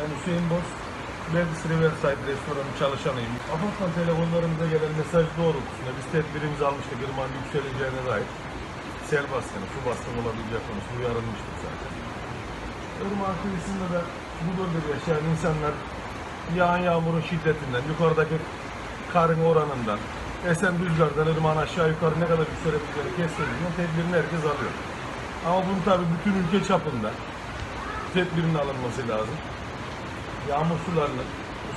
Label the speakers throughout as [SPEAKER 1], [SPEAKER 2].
[SPEAKER 1] Ben Hüseyin Boz. Beldis Riverside restoranı çalışanıyım. Apartman telefonlarımıza gelen mesaj doğrultusunda biz tedbirimizi almıştık ırmağın yükseleceğine dair. Sel baskını, su baskını olabilecek konusu uyarılmıştık zaten. Irmağın kıyısında da bu bölgede yaşayan insanlar yağan yağmurun şiddetinden, yukarıdaki karın oranından, esen rüzgardan ırmağın aşağı yukarı ne kadar yükselebileceğini kestirdiğinden tedbirini herkes alıyor. Ama bunu tabii bütün ülke çapında tedbirin alınması lazım. Yağmur sularının,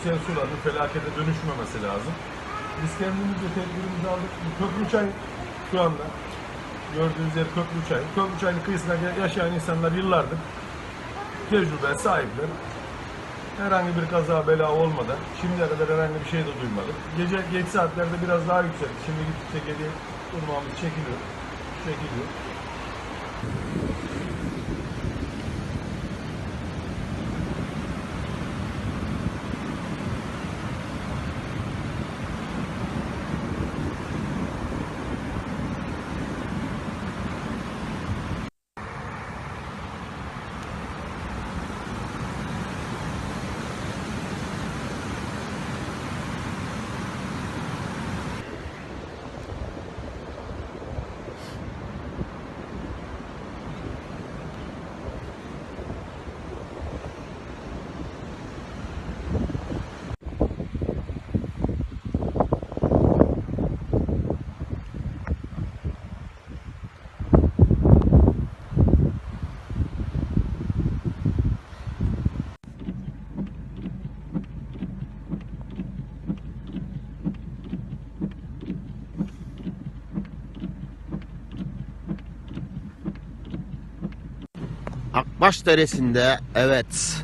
[SPEAKER 1] sel sularının felakete dönüşmemesi lazım. Biz kendimizce tedbirimizi aldık. Bu Köprüçay şu anda gördüğünüz yer Köprüçay. Köprüçay'ın kıyısında yaşayan insanlar yıllardır tecrübe sahipler. Herhangi bir kaza bela olmadan şimdiye kadar herhangi bir şey de duymadık. Gece geç saatlerde biraz daha yükseldi. Şimdi gittikçe geri ırmağımız çekiliyor. Çekiliyor.
[SPEAKER 2] Akbaş Deresi'nde evet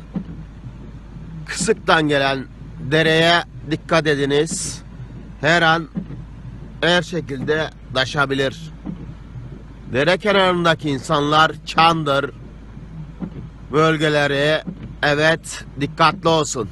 [SPEAKER 2] kısıktan gelen dereye dikkat ediniz. Her an her şekilde taşabilir. Dere kenarındaki insanlar çandır bölgeleri evet dikkatli olsun.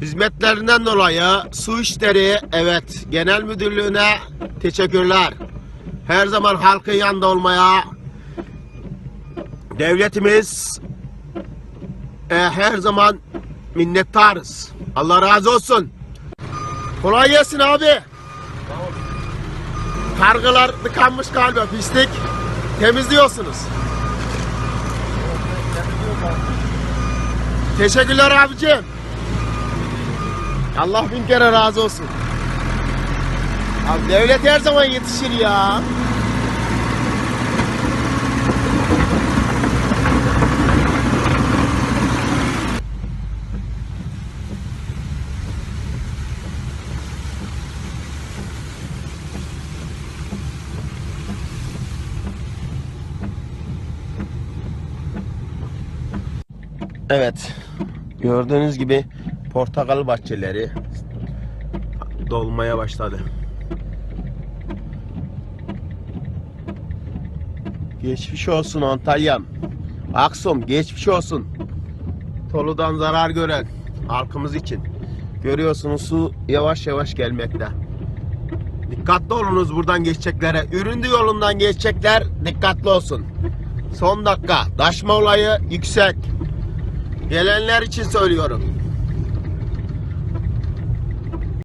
[SPEAKER 2] Hizmetlerinden dolayı Su İşleri evet Genel Müdürlüğü'ne teşekkürler. Her zaman halkın yanında olmaya devletimiz e, her zaman minnettarız. Allah razı olsun. Kolay gelsin abi. Kargılar tıkanmış galiba pislik. Temizliyorsunuz. Teşekkürler abicim. Allah bin kere razı olsun. Abi devlet her zaman yetişir ya. Evet. Gördüğünüz gibi portakal bahçeleri dolmaya başladı. Geçmiş olsun Antalya'm. Aksum geçmiş olsun. Toludan zarar gören halkımız için. Görüyorsunuz su yavaş yavaş gelmekte. Dikkatli olunuz buradan geçeceklere. Üründü yolundan geçecekler dikkatli olsun. Son dakika taşma olayı yüksek. Gelenler için söylüyorum.